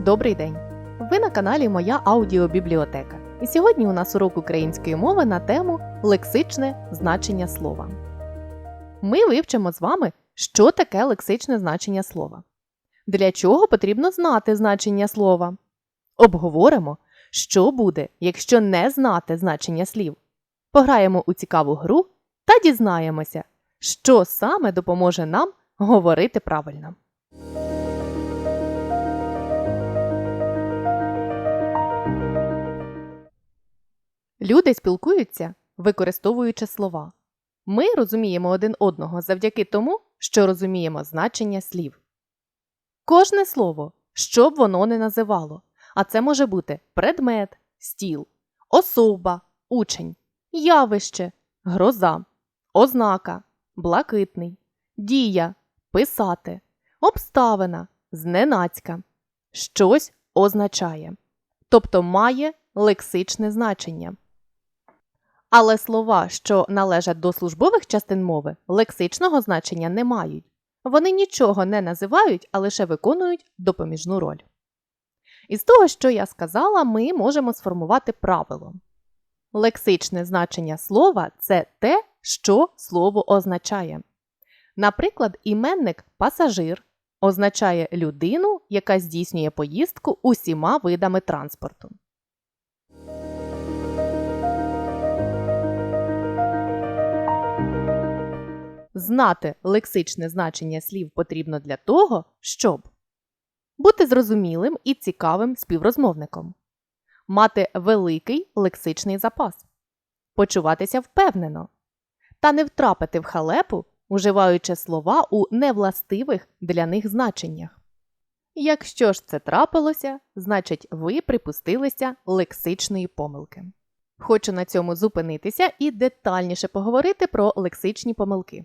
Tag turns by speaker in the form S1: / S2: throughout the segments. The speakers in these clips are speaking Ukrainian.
S1: Добрий день! Ви на каналі Моя аудіобібліотека. І сьогодні у нас урок української мови на тему лексичне значення слова. Ми вивчимо з вами, що таке лексичне значення слова. Для чого потрібно знати значення слова. Обговоримо, що буде, якщо не знати значення слів. Пограємо у цікаву гру та дізнаємося, що саме допоможе нам говорити правильно. Люди спілкуються, використовуючи слова. Ми розуміємо один одного завдяки тому, що розуміємо значення слів. Кожне слово, що б воно не називало, а це може бути предмет, стіл, особа, учень, явище, гроза, ознака, блакитний, дія, писати, обставина, зненацька, щось означає, тобто має лексичне значення. Але слова, що належать до службових частин мови, лексичного значення не мають. Вони нічого не називають, а лише виконують допоміжну роль. Із того, що я сказала, ми можемо сформувати правило. Лексичне значення слова це те, що слово означає. Наприклад, іменник пасажир означає людину, яка здійснює поїздку усіма видами транспорту. Знати лексичне значення слів потрібно для того, щоб бути зрозумілим і цікавим співрозмовником, мати великий лексичний запас, почуватися впевнено та не втрапити в халепу, уживаючи слова у невластивих для них значеннях. Якщо ж це трапилося, значить ви припустилися лексичної помилки. Хочу на цьому зупинитися і детальніше поговорити про лексичні помилки.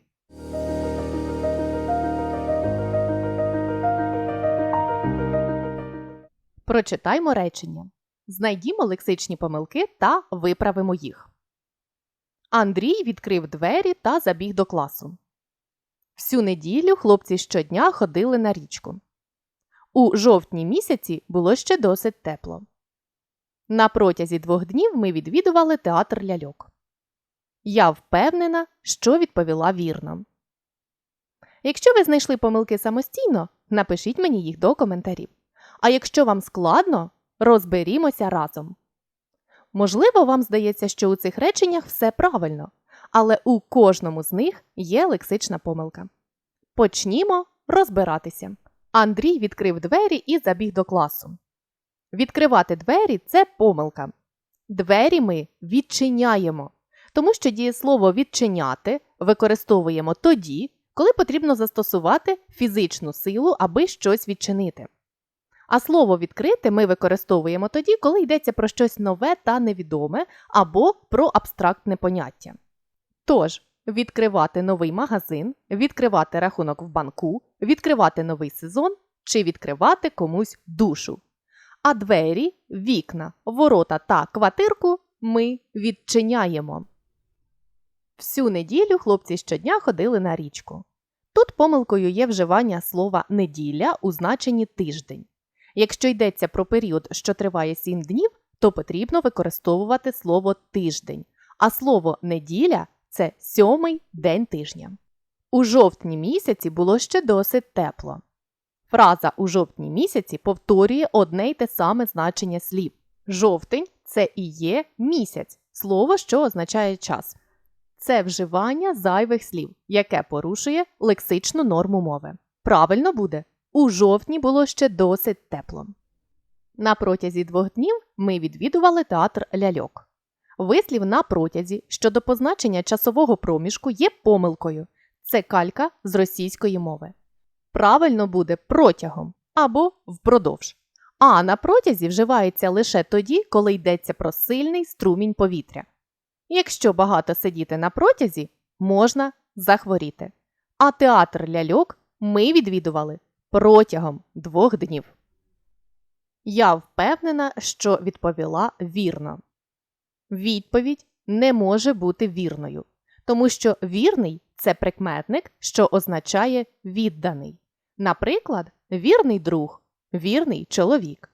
S1: Прочитаймо речення. Знайдімо лексичні помилки та виправимо їх. Андрій відкрив двері та забіг до класу. Всю неділю хлопці щодня ходили на річку. У жовтні місяці було ще досить тепло. На протязі двох днів ми відвідували театр ляльок. Я впевнена, що відповіла вірно. Якщо ви знайшли помилки самостійно, напишіть мені їх до коментарів. А якщо вам складно, розберімося разом. Можливо, вам здається, що у цих реченнях все правильно, але у кожному з них є лексична помилка. Почнімо розбиратися. Андрій відкрив двері і забіг до класу. Відкривати двері це помилка. Двері ми відчиняємо, тому що дієслово відчиняти використовуємо тоді, коли потрібно застосувати фізичну силу, аби щось відчинити. А слово відкрити ми використовуємо тоді, коли йдеться про щось нове та невідоме або про абстрактне поняття. Тож, відкривати новий магазин, відкривати рахунок в банку, відкривати новий сезон чи відкривати комусь душу. А двері, вікна, ворота та квартирку ми відчиняємо. Всю неділю хлопці щодня ходили на річку. Тут помилкою є вживання слова неділя у значенні тиждень. Якщо йдеться про період, що триває 7 днів, то потрібно використовувати слово тиждень, а слово неділя це сьомий день тижня. У жовтні місяці було ще досить тепло. Фраза у жовтні місяці повторює одне й те саме значення слів. Жовтень це і є місяць, слово, що означає час. Це вживання зайвих слів, яке порушує лексичну норму мови. Правильно буде у жовтні було ще досить тепло. На протязі двох днів ми відвідували театр ляльок. Вислів на протязі щодо позначення часового проміжку є помилкою це калька з російської мови. Правильно буде протягом або впродовж. А на протязі вживається лише тоді, коли йдеться про сильний струмінь повітря. Якщо багато сидіти на протязі, можна захворіти. А театр ляльок ми відвідували протягом двох днів. Я впевнена, що відповіла вірно. Відповідь не може бути вірною, тому що вірний це прикметник, що означає відданий. Наприклад, вірний друг вірний чоловік.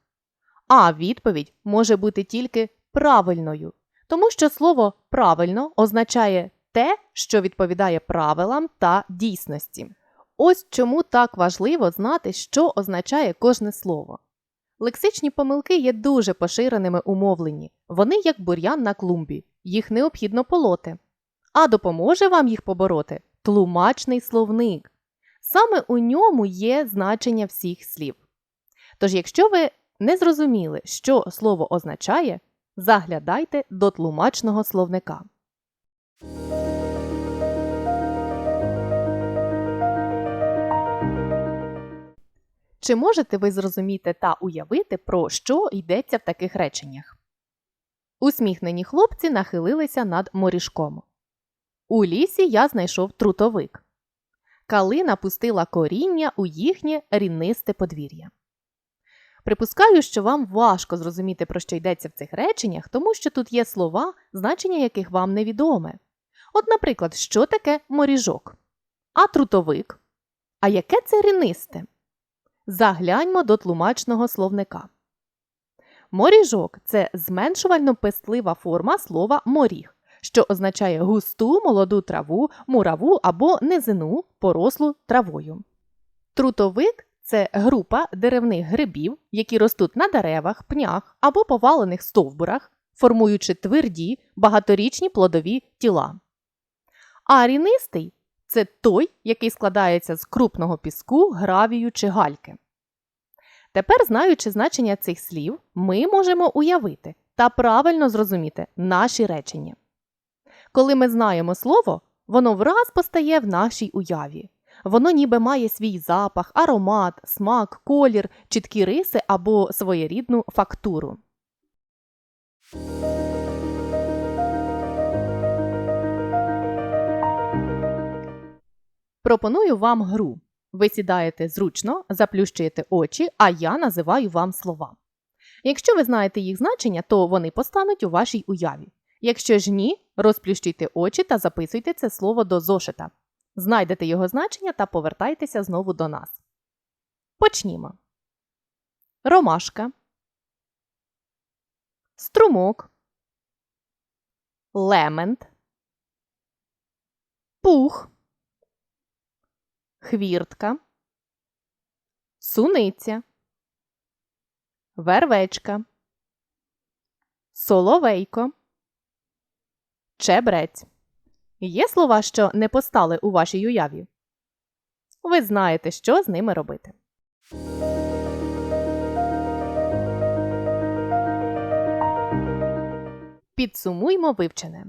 S1: А відповідь може бути тільки правильною, тому що слово правильно означає те, що відповідає правилам та дійсності. Ось чому так важливо знати, що означає кожне слово. Лексичні помилки є дуже поширеними у мовленні. Вони як бур'ян на клумбі, їх необхідно полоти. А допоможе вам їх побороти тлумачний словник. Саме у ньому є значення всіх слів. Тож, якщо ви не зрозуміли, що слово означає, заглядайте до тлумачного словника. Чи можете ви зрозуміти та уявити, про що йдеться в таких реченнях? Усміхнені хлопці нахилилися над морішком. У лісі я знайшов трутовик. Калина пустила коріння у їхнє рінисте подвір'я. Припускаю, що вам важко зрозуміти, про що йдеться в цих реченнях, тому що тут є слова, значення яких вам невідоме. От, наприклад, що таке моріжок? А трутовик? А яке це рінисте? Загляньмо до тлумачного словника. Моріжок це зменшувально пестлива форма слова моріг, що означає густу молоду траву, мураву або низину, порослу травою. Трутовик це група деревних грибів, які ростуть на деревах, пнях або повалених стовбурах, формуючи тверді багаторічні плодові тіла. А рінистий це той, який складається з крупного піску, гравію чи гальки. Тепер, знаючи значення цих слів, ми можемо уявити та правильно зрозуміти наші речення. Коли ми знаємо слово, воно враз постає в нашій уяві. Воно ніби має свій запах, аромат, смак, колір, чіткі риси або своєрідну фактуру. Пропоную вам гру. Ви сідаєте зручно, заплющуєте очі, а я називаю вам слова. Якщо ви знаєте їх значення, то вони постануть у вашій уяві. Якщо ж ні, розплющуйте очі та записуйте це слово до зошита. Знайдете його значення та повертайтеся знову до нас. Почнімо. Ромашка. Струмок. Лемент. Пух. Хвіртка. Суниця. Вервечка. Соловейко. Чебрець. Є слова, що не постали у вашій уяві? Ви знаєте, що з ними робити. Підсумуймо вивчене.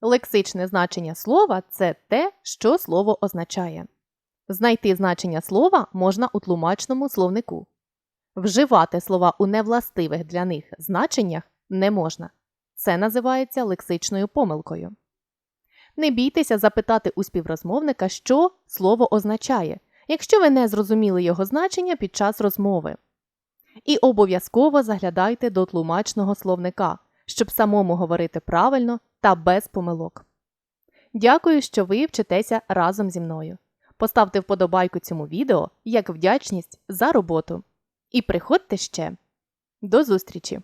S1: Лексичне значення слова це те, що слово означає. Знайти значення слова можна у тлумачному словнику. Вживати слова у невластивих для них значеннях не можна. Це називається лексичною помилкою. Не бійтеся запитати у співрозмовника, що слово означає, якщо ви не зрозуміли його значення під час розмови. І обов'язково заглядайте до тлумачного словника, щоб самому говорити правильно та без помилок. Дякую, що ви вчитеся разом зі мною. Поставте вподобайку цьому відео як вдячність за роботу. І приходьте ще. До зустрічі!